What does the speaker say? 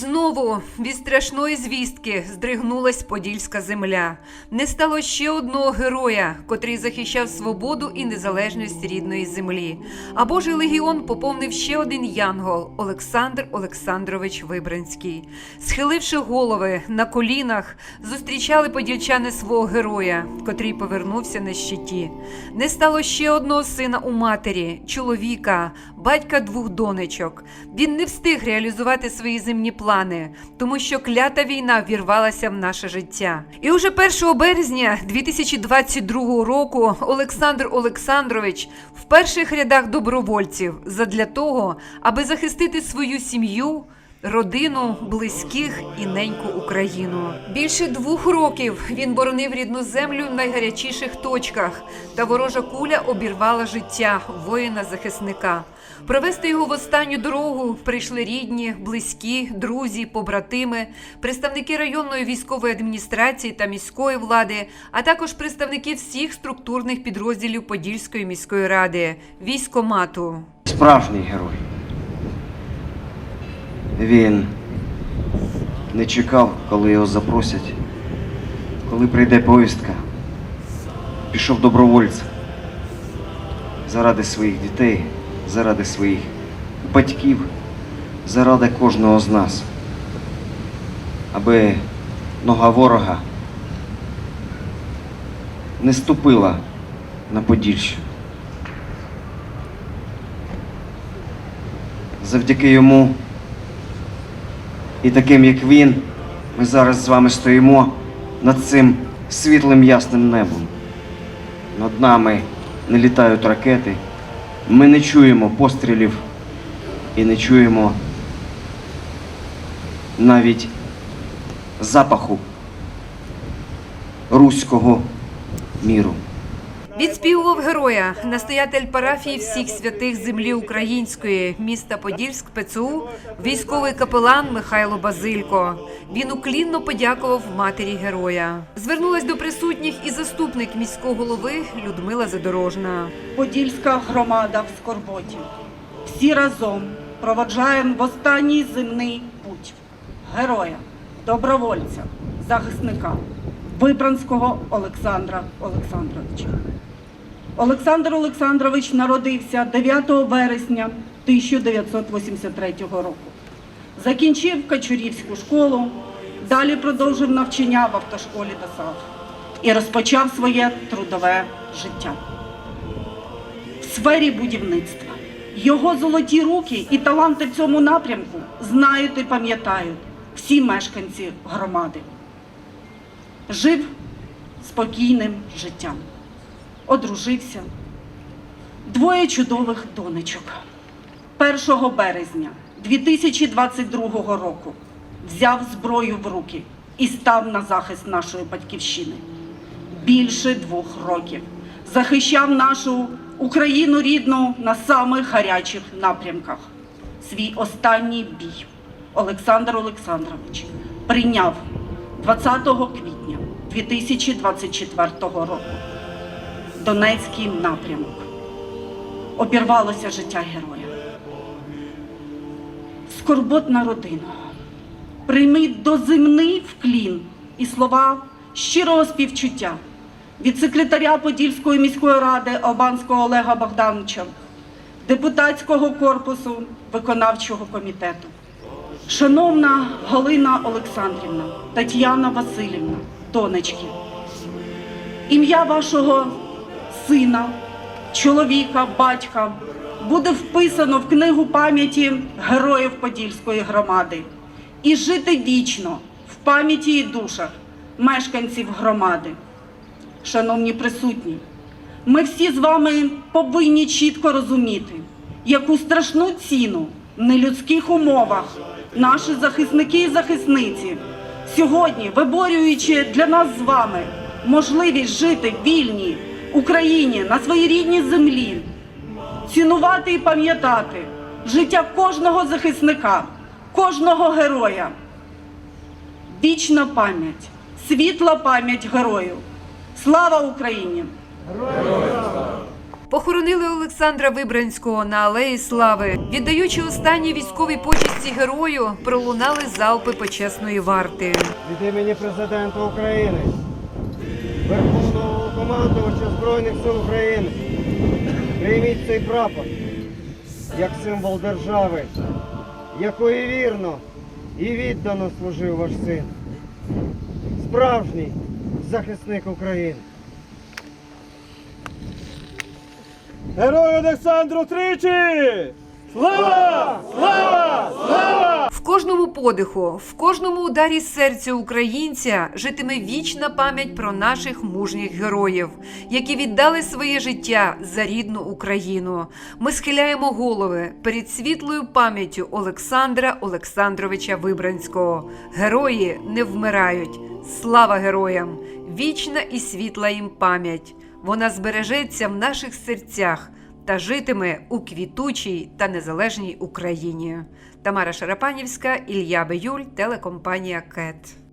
Знову від страшної звістки здригнулась подільська земля. Не стало ще одного героя, котрий захищав свободу і незалежність рідної землі. А Божий легіон поповнив ще один янгол Олександр Олександрович Вибранський. Схиливши голови на колінах, зустрічали подільчани свого героя, котрий повернувся на щиті. Не стало ще одного сина у матері, чоловіка, батька двох донечок. Він не встиг реалізувати свої земні плани, тому що клята війна вірвалася в наше життя. І уже 1 березня 2022 року Олександр Олександрович в перших рядах добровольців задля того, аби захистити свою сім'ю. Родину, близьких і неньку Україну. Більше двох років він боронив рідну землю в найгарячіших точках, та ворожа куля обірвала життя воїна-захисника. Провести його в останню дорогу прийшли рідні, близькі, друзі, побратими, представники районної військової адміністрації та міської влади, а також представники всіх структурних підрозділів Подільської міської ради, військомату. Справжній герой. Він не чекав, коли його запросять, коли прийде повістка. Пішов добровольцем заради своїх дітей, заради своїх батьків, заради кожного з нас, аби нога ворога не ступила на Подільщину. Завдяки йому і таким, як він, ми зараз з вами стоїмо над цим світлим ясним небом. Над нами не літають ракети, ми не чуємо пострілів і не чуємо навіть запаху руського міру. Відспівував героя, настоятель парафії всіх святих землі української, міста Подільськ, ПЦУ, військовий капелан Михайло Базилько. Він уклінно подякував матері героя. Звернулась до присутніх і заступник міського голови Людмила Задорожна. Подільська громада в скорботі. Всі разом проводжаємо в останній земний путь героя, добровольця, захисника Вибранського Олександра Олександровича. Олександр Олександрович народився 9 вересня 1983 року. Закінчив Качурівську школу, далі продовжив навчання в автошколі ДОСАВ і розпочав своє трудове життя в сфері будівництва. Його золоті руки і таланти в цьому напрямку знають і пам'ятають всі мешканці громади. Жив спокійним життям, одружився, двоє чудових донечок. 1 березня 2022 року взяв зброю в руки і став на захист нашої батьківщини більше двох років. Захищав нашу Україну рідну на самих гарячих напрямках. Свій останній бій Олександр Олександрович прийняв 20 квітня 2024 року. Донецький напрямок. Обірвалося життя героя. Скорботна родина. Прийміть доземний вклін і слова щирого співчуття від секретаря Подільської міської ради Албанського Олега Богдановича, депутатського корпусу виконавчого комітету. Шановна Галина Олександрівна, Тетяна Васильівна, донечки, ім'я вашого сина, чоловіка, батька буде вписано в книгу пам'яті героїв Подільської громади і жити вічно в пам'яті і душах мешканців громади. Шановні присутні, ми всі з вами повинні чітко розуміти, яку страшну ціну в нелюдських умовах наші захисники і захисниці сьогодні, виборюючи для нас з вами можливість жити вільній Україні на своїй рідній землі, цінувати і пам'ятати життя кожного захисника, кожного героя. Вічна пам'ять, світла пам'ять герою. Слава Україні! Похоронили Олександра Вибранського на Алеї Слави. Віддаючи останні військові почесті герою, пролунали залпи почесної варти. від імені президента України, Верховного командувача Збройних сил України. Прийміть цей прапор як символ держави, якої вірно і віддано служив ваш син. Справжній захисник України. Герою Олександру тричі! Слава! Слава! Слава! Кожному подиху, в кожному ударі серця українця житиме вічна пам'ять про наших мужніх героїв, які віддали своє життя за рідну Україну. Ми схиляємо голови перед світлою пам'яттю Олександра Олександровича Вибранського. Герої не вмирають. Слава героям! Вічна і світла їм пам'ять. Вона збережеться в наших серцях та житиме у квітучій та незалежній Україні. Тамара Шарапанівська, Ілья Беюль, телекомпанія КЕТ.